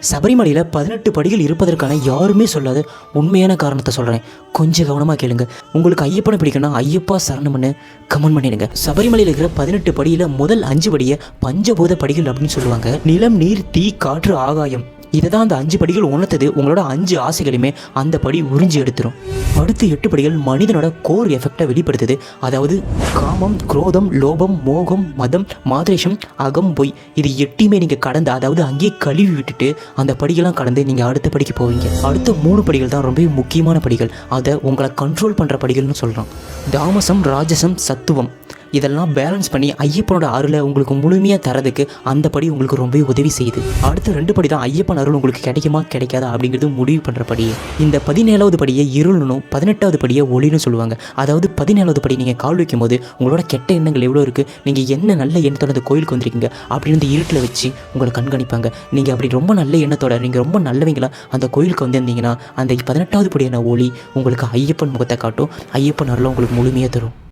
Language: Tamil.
சபரிமலையில் பதினெட்டு படிகள் இருப்பதற்கான யாருமே சொல்லாத உண்மையான காரணத்தை சொல்கிறேன் கொஞ்சம் கவனமாக கேளுங்க. உங்களுக்கு ஐயப்பனை பிடிக்குன்னா ஐயப்பா சரணம்னு கமெண்ட் பண்ணிடுங்க. சபரிமலையில் இருக்கிற பதினெட்டு படியில் முதல் அஞ்சு படியை பஞ்சபூத படிகள் அப்படின்னு சொல்லுவாங்க. நிலம் நீர் தீ காற்று ஆகாயம். இதை தான் அந்த அஞ்சு படிகள் உணர்த்தது. உங்களோட அஞ்சு ஆசைகளையுமே அந்த படி உறிஞ்சி எடுத்துரும். அடுத்த எட்டு படிகள் மனிதனோட கோர் எஃபெக்டை வெளிப்படுத்துது. அதாவது காமம் குரோதம் லோபம் மோகம் மதம் மாதேஷம் அகம் பொய். இது எட்டையுமே நீங்கள் கடந்து அதாவது அங்கேயே கழுவி விட்டுட்டு அந்த படிகள்லாம் கடந்து நீங்கள் அடுத்த படிக்கு போவீங்க. அடுத்த மூணு படிகள் தான் ரொம்ப முக்கியமான படிகள். அதை உங்களை கண்ட்ரோல் பண்ணுற படிகள்னு சொல்கிறோம் தாமசம் ராஜசம் சத்துவம். இதெல்லாம் பேலன்ஸ் பண்ணி ஐயப்பனோட அருளை உங்களுக்கு முழுமையாக தரதுக்கு அந்த படி உங்களுக்கு ரொம்பவே உதவி செய்யுது. அடுத்த ரெண்டு படி தான் ஐயப்பன் அருள் உங்களுக்கு கிடைக்குமா கிடைக்காதா அப்படிங்கிறது முடிவு பண்ணுற படி இந்த பதினேழாவது படியை இருளனும் பதினெட்டாவது படியை ஒளின்னு சொல்லுவாங்க. அதாவது பதினேழாவது படி நீங்கள் கால் வைக்கும் போது உங்களோட கெட்ட எண்ணங்கள் எவ்வளோ இருக்குது நீங்கள் என்ன நல்ல எண்ணத்தோட அந்த கோயிலுக்கு வந்திருக்கீங்க அப்படின்னு இந்த இருட்டில் வச்சு உங்களை கண்காணிப்பாங்க. நீங்கள் அப்படி ரொம்ப நல்ல எண்ணத்தோட நீங்கள் ரொம்ப நல்லவங்களா அந்த கோயிலுக்கு வந்திருந்தீங்கன்னா அந்த பதினெட்டாவது படியான ஒளி உங்களுக்கு ஐயப்பன் முகத்தை காட்டும் ஐயப்பன் அருளை உங்களுக்கு முழுமையாக தரும்.